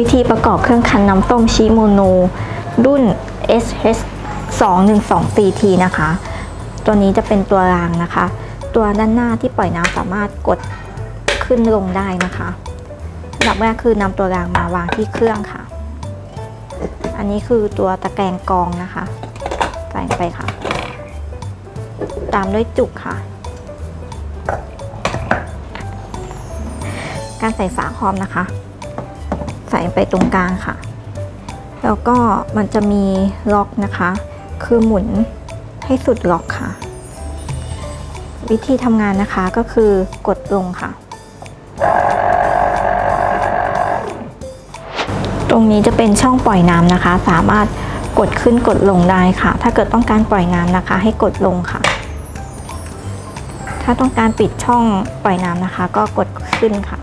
วิธีประกอบเครื่องคั้นน้ำต้มชิโมโนรุ่น SH 2 1 2 CT นะคะ ตัวนี้จะเป็นตัวรางนะคะ ตัวด้านหน้าที่ปล่อยน้ำสามารถกดขึ้นลงได้นะคะอันดับแรกคือนำตัวรางมาวางที่เครื่องค่ะ อันนี้คือตัวตะแกรงกรองนะคะใส่ไปค่ะ ตามด้วยจุกค่ะ การใส่ฝาครอบนะคะ ใส่ไปตรงกลางค่ะ แล้วก็มันจะมีล็อกนะคะ คือหมุนให้สุดล็อกค่ะ วิธีทำงานนะคะก็คือกดลงค่ะ ตรงนี้จะเป็นช่องปล่อยน้ำนะคะ สามารถกดขึ้นกดลงได้ค่ะ ถ้าเกิดต้องการปล่อยน้ำนะคะ ให้กดลงค่ะ ถ้าต้องการปิดช่องปล่อยน้ำนะคะ ก็กดขึ้นค่ะ